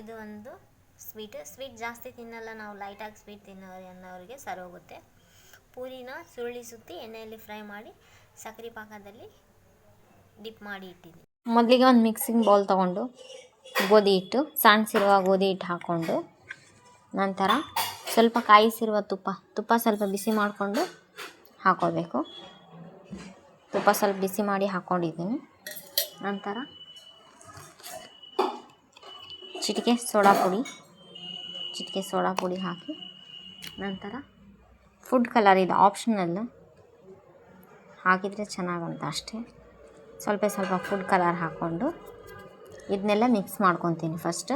ಇದು ಒಂದು sweet sweet ಜಾಸ್ತಿ ತಿನ್ನಲ್ಲ, ನಾವು ಲೈಟಾಗಿ ಸ್ವೀಟ್ ತಿನ್ನೋರು ಅನ್ನೋರಿಗೆ ಸರಿ ಹೋಗುತ್ತೆ. ಪೂರಿನ ಸುರುಳಿ ಸುತ್ತಿ ಎಣ್ಣೆಯಲ್ಲಿ ಫ್ರೈ ಮಾಡಿ ಸಕ್ಕರೆ ಪಾಕದಲ್ಲಿ ಡಿಪ್ ಮಾಡಿ ಇಟ್ಟಿದ್ದೀನಿ. ಮೊದಲಿಗೆ ಒಂದು ಮಿಕ್ಸಿಂಗ್ ಬೌಲ್ ತೊಗೊಂಡು ಗೋಧಿ ಹಿಟ್ಟು ಸಣ್ಣಸಿರುವ ಗೋಧಿ ಹಿಟ್ಟು ಹಾಕ್ಕೊಂಡು ನಂತರ ಸ್ವಲ್ಪ ಕಾಯಿಸಿರುವ ತುಪ್ಪ ತುಪ್ಪ ಸ್ವಲ್ಪ ಬಿಸಿ ಮಾಡಿಕೊಂಡು ಹಾಕೋಬೇಕು. ತುಪ್ಪ ಸ್ವಲ್ಪ ಬಿಸಿ ಮಾಡಿ ಹಾಕ್ಕೊಂಡಿದ್ದೀನಿ ನಂತರ ಚಿಟಿಕೆ ಸೋಡಾ ಪುಡಿ. ಚಿಟಿಕೆ ಸೋಡಾ ಪುಡಿ ಹಾಕಿ ನಂತರ ಫುಡ್ ಕಲರ್ ಇದು ಆಪ್ಷನಲ್ ಹಾಕಿದರೆ ಚೆನ್ನಾಗಂತ ಅಷ್ಟೇ. ಸ್ವಲ್ಪ ಸ್ವಲ್ಪ ಫುಡ್ ಕಲರ್ ಹಾಕ್ಕೊಂಡು ಇದನ್ನೆಲ್ಲ ಮಿಕ್ಸ್ ಮಾಡ್ಕೊತೀನಿ ಫಸ್ಟ್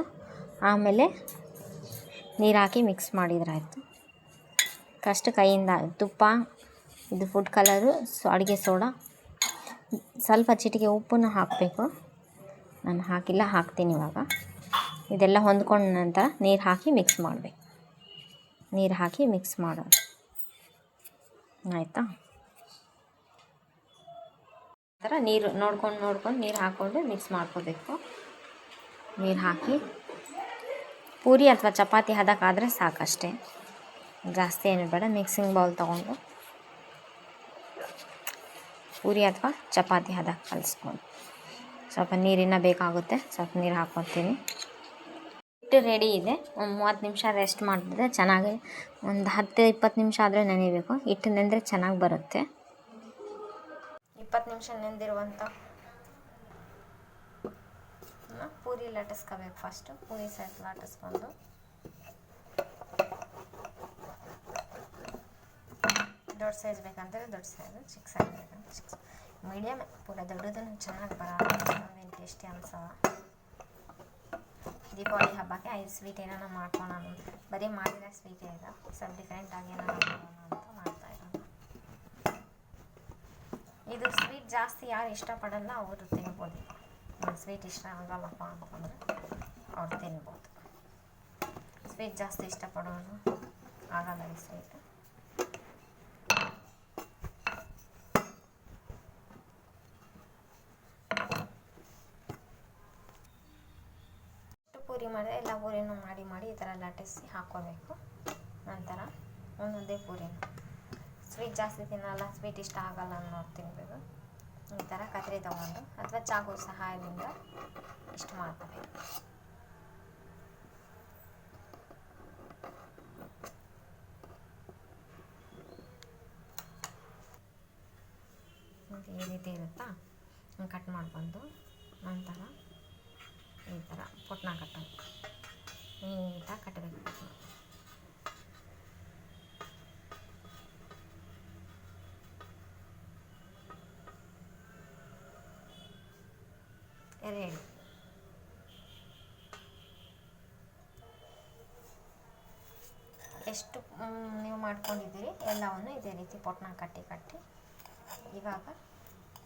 ಆಮೇಲೆ ನೀರು ಹಾಕಿ ಮಿಕ್ಸ್ ಮಾಡಿದ್ರಾಯ್ತು. ಫಸ್ಟ್ ಕೈಯಿಂದ ತುಪ್ಪ, ಇದು ಫುಡ್ ಕಲರು ಸೊ ಅಡುಗೆ ಸೋಡಾ. ಸ್ವಲ್ಪ ಚಿಟಿಕೆ ಉಪ್ಪನ್ನು ಹಾಕಬೇಕು. ನಾನು ಹಾಕಿಲ್ಲ, ಹಾಕ್ತೀನಿ ಇವಾಗ. ಇದೆಲ್ಲ ಹೊಂದ್ಕೊಂಡ ನಂತರ ನೀರು ಹಾಕಿ ಮಿಕ್ಸ್ ಮಾಡಬೇಕು. ನೀರು ಹಾಕಿ ಮಿಕ್ಸ್ ಮಾಡೋದು ಆಯಿತಾ? ಥರ ನೀರು ನೋಡ್ಕೊಂಡು ನೋಡ್ಕೊಂಡು ನೀರು ಹಾಕ್ಕೊಂಡು ಮಿಕ್ಸ್ ಮಾಡ್ಕೋಬೇಕು. ನೀರು ಹಾಕಿ ಪೂರಿ ಅಥವಾ ಚಪಾತಿ ಹದಕ್ಕಾದರೆ ಸಾಕಷ್ಟೇ. ಜಾಸ್ತಿ ಏನು ಬೇಡ ಮಿಕ್ಸಿಂಗ್ ಬೌಲ್ ತೊಗೊಂಡು ಪೂರಿ ಅಥವಾ ಚಪಾತಿ ಹದಕ್ಕೆ ಕಲಿಸ್ಕೊಂಡು. ಸ್ವಲ್ಪ ನೀರಿನ ಬೇಕಾಗುತ್ತೆ, ಸ್ವಲ್ಪ ನೀರು ಹಾಕ್ಕೊತೀನಿ ಹಿಟ್ಟು ರೆಡಿ ಇದೆ. ಒಂದು ಮೂವತ್ತು ನಿಮಿಷ ರೆಸ್ಟ್ ಮಾಡಿದ್ರೆ ಚೆನ್ನಾಗಿ ಒಂದು ಹತ್ತು ಇಪ್ಪತ್ತು ನಿಮಿಷ ಆದರೂ ನೆನೆಯಬೇಕು ಹಿಟ್ಟು ನೆಂದರೆ ಚೆನ್ನಾಗಿ ಬರುತ್ತೆ. ಇಪ್ಪತ್ತು ನಿಮಿಷ ನೆಂದಿರುವಂಥ ಪೂರಿ ಲಟ್ಟಿಸ್ಕೋಬೇಕು ಫಸ್ಟು ಪೂರಿ ಸೈಜ್ ಲಟ್ಟಿಸ್ಕೊಂಡು. ದೊಡ್ಡ ಸೈಜ್ ಬೇಕಂದ್ರೆ ದೊಡ್ಡ ಸೈಜ್ ಚಿಕ್ಕ ಸೈಜ್ ಬೇಕಂದ್ರೆ ಚಿಕ್ಕ ಮೀಡಿಯಮ್ ಪೂರ ದೊಡ್ಡದನ್ನು ಚೆನ್ನಾಗಿ ಬರಲ್ಲ. ಟೇಸ್ಟಿ ಅನ್ಸಲ್ಲ. ದೀಪಾವಳಿ ಹಬ್ಬಕ್ಕೆ ಐದು ಸ್ವೀಟ್ ಏನಾರ ಮಾಡ್ಕೊಳ ಬರೀ ಮಾಡಿರೋ ಸ್ವೀಟ್ ಈಗ ಸ್ವಲ್ಪ ಡಿಫ್ರೆಂಟಾಗಿ ಏನಾರ ಮಾಡೋಣ ಅಂತ ಮಾಡ್ತಾ ಇದು ಸ್ವೀಟ್ ಜಾಸ್ತಿ ಯಾರು ಇಷ್ಟಪಡಲ್ಲ, ಅವರು ತಿನ್ಬೋದು. ಒಂದು ಸ್ವೀಟ್ ಇಷ್ಟ ಆಗಲ್ಲಪ್ಪ ಅಂತಂದ್ರೆ ಅವ್ರು ತಿನ್ಬೋದು. ಸ್ವೀಟ್ ಜಾಸ್ತಿ ಇಷ್ಟಪಡೋರು ಆಗಲ್ಲ ಈ ಸ್ವೀಟ್. ಪೂರಿ ಮಾಡಿದ್ರೆ ಎಲ್ಲ ಪೂರಿನೂ ಮಾಡಿ ಮಾಡಿ ಈ ಥರ ಲಟ್ಟಿಸಿ ಹಾಕ್ಕೋಬೇಕು. ನಂತರ ಒಂದೊಂದೇ ಪೂರಿನ. ಸ್ವೀಟ್ ಜಾಸ್ತಿ ತಿನ್ನಲ್ಲ ಸ್ವೀಟ್ ಇಷ್ಟ ಆಗಲ್ಲ ಅನ್ನೋರು ತಿನ್ನಬೇಕು ಈ ಥರ ಕತ್ರಿ ತೊಗೊಂಡು ಅಥವಾ ಚಾಕು ಸಹಾಯದಿಂದ ಇಷ್ಟು ಮಾಡ್ಕೋಬೇಕು. ಈ ರೀತಿ ಇರುತ್ತಾ? ಕಟ್ ಮಾಡ್ಕೊಂಡು ನಂತರ ಈ ಥರ ಪುಟ್ನ ಕಟ್ಟೋದು ನೀಟಾಗಿ ಕಟ್ಟಬೇಕು ಪುಟ್ನ ರೆಡಿ ಎಷ್ಟು ನೀವು ಮಾಡ್ಕೊಂಡಿದ್ದೀರಿ, ಎಲ್ಲವನ್ನು ಇದೇ ರೀತಿ ಪೊಟ್ನ ಕಟ್ಟಿ ಕಟ್ಟಿ, ಇವಾಗ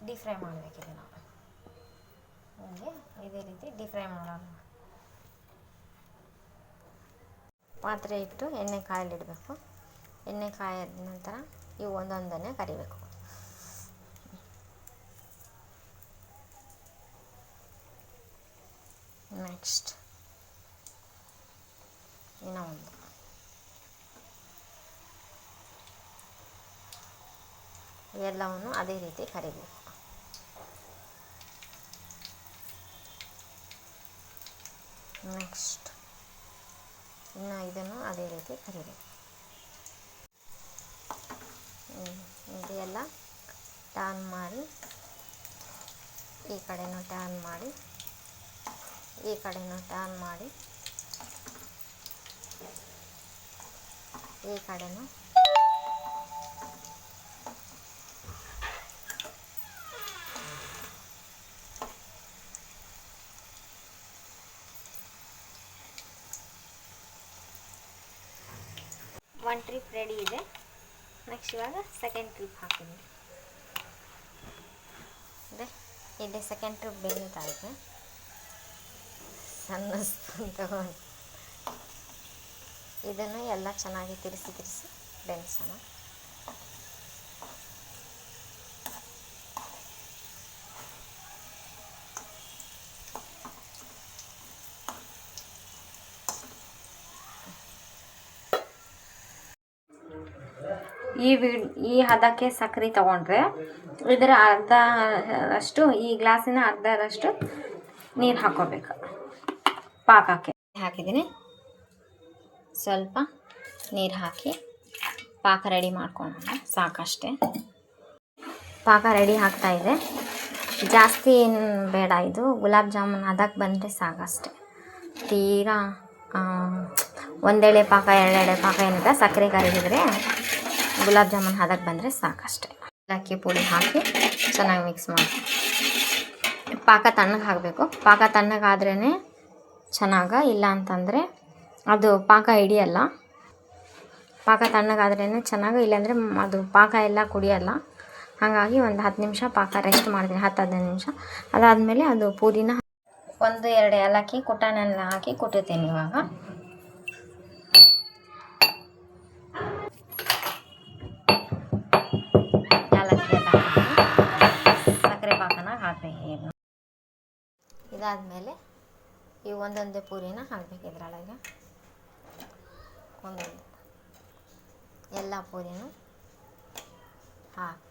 ಡೀಪ್ ಫ್ರೈ ಮಾಡಬೇಕಿದೆ ನಾವು. ಹೀಗೆ ಇದೇ ರೀತಿ ಡೀಪ್ ಫ್ರೈ ಮಾಡೋಣ. ಪಾತ್ರೆ ಇಟ್ಟು ಎಣ್ಣೆ ಕಾಯಲಿಡಬೇಕು ಎಣ್ಣೆ ಕಾಯದ ನಂತರ ಇವು ಒಂದೊಂದನ್ನೇ ಕರಿಬೇಕು. ನೆಕ್ಸ್ಟ್ ಇನ್ನೂ ಒಂದು. ಎಲ್ಲವನ್ನು ಅದೇ ರೀತಿ ಕರಿಬೇಕು. ನೆಕ್ಸ್ಟ್ ಇನ್ನು ಇದನ್ನು ಅದೇ ರೀತಿ ಕರಿಬೇಕು. ಇದು ಇದೆಲ್ಲ ಟರ್ನ್ ಮಾಡಿ, ಈ ಕಡೆನೂ ಟರ್ನ್ ಮಾಡಿ, ಈ ಕಡೆನೂ ಟರ್ನ್ ಮಾಡಿ, ಈ ಕಡೆನೂ ಒನ್ ಟ್ರಿಪ್ ರೆಡಿ ಇದೆ. ನೆಕ್ಸ್ಟ್ ಇವಾಗ ಸೆಕೆಂಡ್ ಟ್ರಿಪ್ ಹಾಕಿದ್ದೀನಿ ಅದೇ ಇಲ್ಲಿ ಸೆಕೆಂಡ್ ಟ್ರಿಪ್ ಇದೆ ಸಣ್ಣ ತಗೊಂಡು ಇದನ್ನು ಎಲ್ಲ ಚೆನ್ನಾಗಿ ತಿರ್ಸಿ ತಿರ್ಸಿ ಬೆಳೆಸೋಣ. ಈ ವಿ ಈ ಹದಕ್ಕೆ ಸಕ್ಕರೆ ತಗೊಂಡ್ರೆ ಇದರ ಅರ್ಧ ಅಷ್ಟು ಈ ಗ್ಲಾಸಿನ ಅರ್ಧದಷ್ಟು ನೀರು ಹಾಕೋಬೇಕು. ಪಾಕಕ್ಕೆ ಹಾಕಿದ್ದೀನಿ. ಸ್ವಲ್ಪ ನೀರು ಹಾಕಿ ಪಾಕ ರೆಡಿ ಮಾಡ್ಕೊಳ್ಳೋಣ ಸಾಕಷ್ಟೇ. ಪಾಕ ರೆಡಿ ಆಗ್ತಾ ಇದೆ. ಜಾಸ್ತಿ ಏನು ಬೇಡ ಇದು. ಗುಲಾಬ್ ಜಾಮೂನ್ ಅದಕ್ಕೆ ಬಂದರೆ ಸಾಕಷ್ಟೆ. ತೀರಾ ಒಂದೆಳೆ ಪಾಕ, ಎರಡೆಳೆ ಪಾಕ ಏನಿದೆ ಸಕ್ಕರೆ ಕರಗಿದ್ರೆ ಗುಲಾಬ್ ಜಾಮೂನ್ ಅದಕ್ಕೆ ಬಂದರೆ ಸಾಕಷ್ಟೆ. ಏಲಕ್ಕಿ ಪುಡಿ ಹಾಕಿ ಚೆನ್ನಾಗಿ ಮಿಕ್ಸ್ ಮಾಡಿ. ಪಾಕ ತಣ್ಣಗೆ ಹಾಕಬೇಕು. ಪಾಕ ತಣ್ಣಗಾದ್ರೇ ಚೆನ್ನಾಗ ಇಲ್ಲ ಅಂತಂದರೆ ಅದು ಪಾಕ ಹಿಡಿಯಲ್ಲ. ಪಾಕ ತಣ್ಣಗಾದ್ರೇ ಚೆನ್ನಾಗ, ಇಲ್ಲಾಂದರೆ ಅದು ಪಾಕ ಎಲ್ಲ ಕುಡಿಯಲ್ಲ. ಹಾಗಾಗಿ ಒಂದು ಹತ್ತು ನಿಮಿಷ ಪಾಕ ರೆಸ್ಟ್ ಮಾಡ್ತೀನಿ, ಹತ್ತು ಹದಿನೈದು ನಿಮಿಷ. ಅದಾದಮೇಲೆ ಅದು ಪೂರಿನ ಒಂದು, ಎರಡು ಏಲಕ್ಕಿ ಕುಟಾನೆಲ್ಲ ಹಾಕಿ ಕುಟ್ಟುತ್ತೇನೆ ಇವಾಗ. ಹಾಕಬೇಕು ಇದಾದಮೇಲೆ ಈ ಒಂದೊಂದೇ ಪೂರಿನ ಹಾಕ್ಬೇಕು ಇದರೊಳಗೆ. ಒಂದೊಂದು ಎಲ್ಲ ಪೂರಿನೂ ಹಾಕಿ.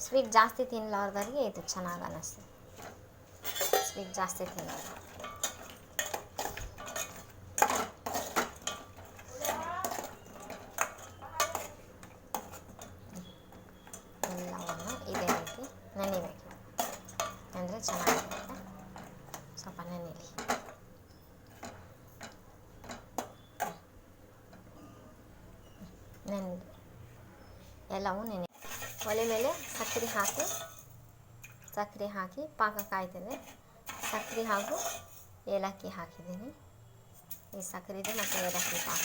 ಸ್ವೀಟ್ ಜಾಸ್ತಿ ತಿನ್ನಲಾರ್ದವ್ರಿಗೆ ಇದು ಚೆನ್ನಾಗಿ ಅನ್ನಿಸ್ತದೆ ಸ್ವೀಟ್ ಜಾಸ್ತಿ ತಿನ್ನೋದು ಎಲ್ಲವನ್ನು ಇದೇ ರೀತಿ ನೆನಿಬೇಕು ಅಂದರೆ ಚೆನ್ನಾಗಿರುತ್ತೆ. ಸ್ವಲ್ಪ ನೆನೆಯಲಿ ನೆನೆ ಎಲ್ಲವೂ ನೆನೆ ಒಲೆ ಮೇಲೆ ಸಕ್ಕರೆ ಹಾಕಿ ಸಕ್ಕರೆ ಹಾಕಿ ಪಾಕ ಕಾಯ್ತಿದೆ ಸಕ್ಕರೆ ಹಾಗೂ ಏಲಕ್ಕಿ ಹಾಕಿದ್ದೀನಿ. ಈ ಸಕ್ಕರೆದು ಮತ್ತು ಏಲಕ್ಕಿ ಪಾಕ.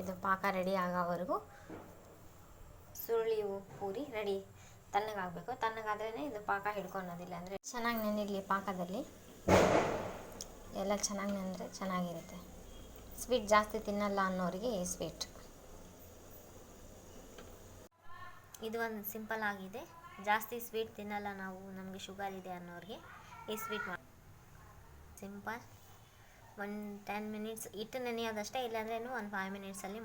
ಇದು ಪಾಕ ರೆಡಿ ಆಗೋವರೆಗೂ ಸುರುಳಿ ಪೂರಿ ರೆಡಿ. ತಣ್ಣಗಾಗಬೇಕು. ತಣ್ಣಗಾದ್ರೇ ಇದು ಪಾಕ ಹಿಡ್ಕೊಳೋದಿಲ್ಲ ಅಂದರೆ ಚೆನ್ನಾಗಿ ನೆನಿರಲಿ ಪಾಕದಲ್ಲಿ. ಎಲ್ಲ ಚೆನ್ನಾಗಿ ನೆನೆದ್ರೆ ಚೆನ್ನಾಗಿರುತ್ತೆ. ಸ್ವೀಟ್ ಜಾಸ್ತಿ ತಿನ್ನಲ್ಲ ಅನ್ನೋರಿಗೆ ಈ ಸ್ವೀಟ್ ಇದು ಒಂದು ಸಿಂಪಲ್ ಆಗಿದೆ. ಜಾಸ್ತಿ ಸ್ವೀಟ್ ತಿನ್ನಲ್ಲ ನಾವು, ನಮಗೆ ಶುಗರ್ ಇದೆ ಅನ್ನೋರಿಗೆ ಈ ಸ್ವೀಟ್ ಮಾಡಿ ಸಿಂಪಲ್ ಒಂದು ಟೆನ್ ಮಿನಿಟ್ಸ್ ಇಟ್ಟು ನೆನೆಯೋದಷ್ಟೇ ಇಲ್ಲಾಂದ್ರೆ ಒಂದು ಫೈವ್ ಮಿನಿಟ್ಸಲ್ಲಿ